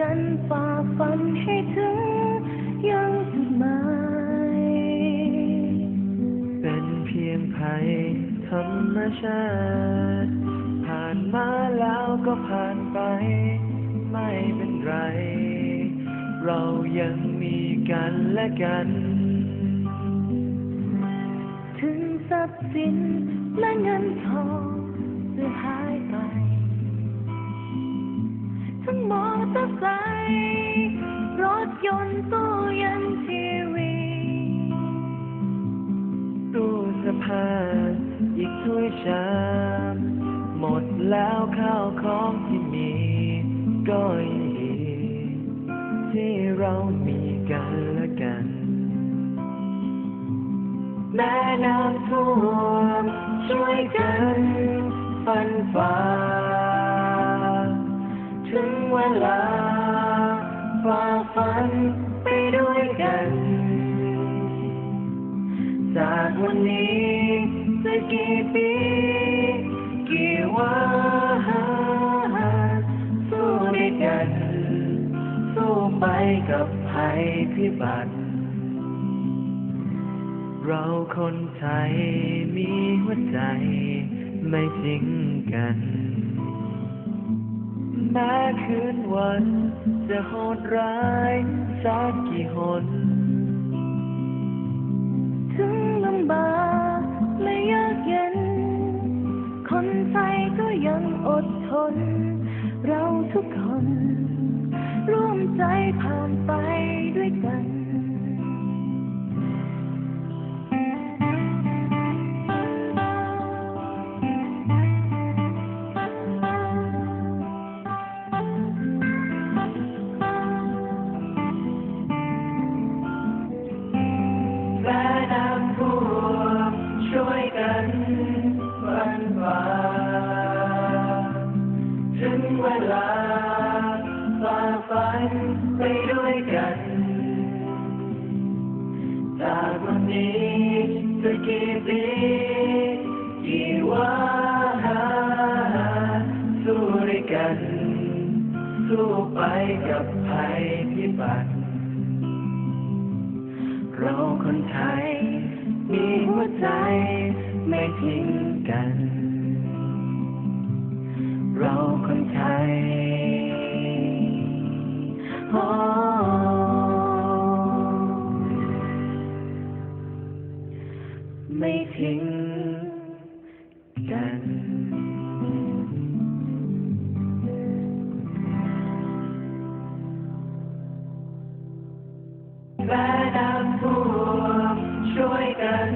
กันฝ่าฟันให้ถึงยังจุดหมายเป็นเพียงภัยธรรมชาติผ่านมาแล้วก็ผ่านไป ไม่เป็นไร เรายังมีกันและกัน ถึงทรัพย์สินและเงินทอง ตู้เยันทีวีตู้เสื้อผ้าอีกถ้วยชามหมดแล้วข้าวของที่มีก็ยังดีที่เรามีกันและกัน แม่น้ำท่วมช่วยกันฟันฝ่าถึงเวลา นนี้จะกี่ปีกี่วันสู้ด้วยกัน สู้ไปกับภัยพิบัติ เราคนไทยมีหัวใจไม่ทิ้งกัน แม้คืนวันจะโหดร้ายสักกี่หน ถึงลำบากและยากเย็น คนไทยก็ยังอดทน เราทุกคน ร่วมใจผ่านไป นี้สักี่ปีกี่วันสู้ด้วยกัน สู้ไปกับภัยพิบัติเราคนไทย มีหัวใจไม่ทิ้งกัน ไม่ทิ้งกันแม่น้ำท่วมช่วยกัน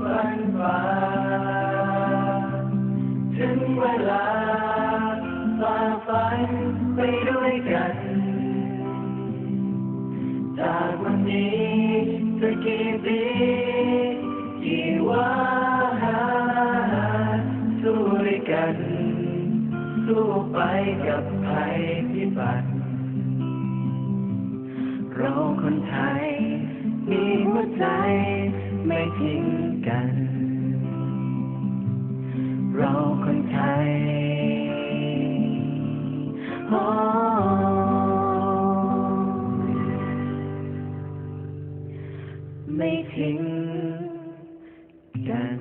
ฟันฝ่าถึงเวลาฝ่าฟันไปด้วยกัน ไปกับภัยพิบัติเราคนไทย มีหัวใจไม่ทิ้งกัน เราคนไทยโอ้ไม่ทิ้งกัน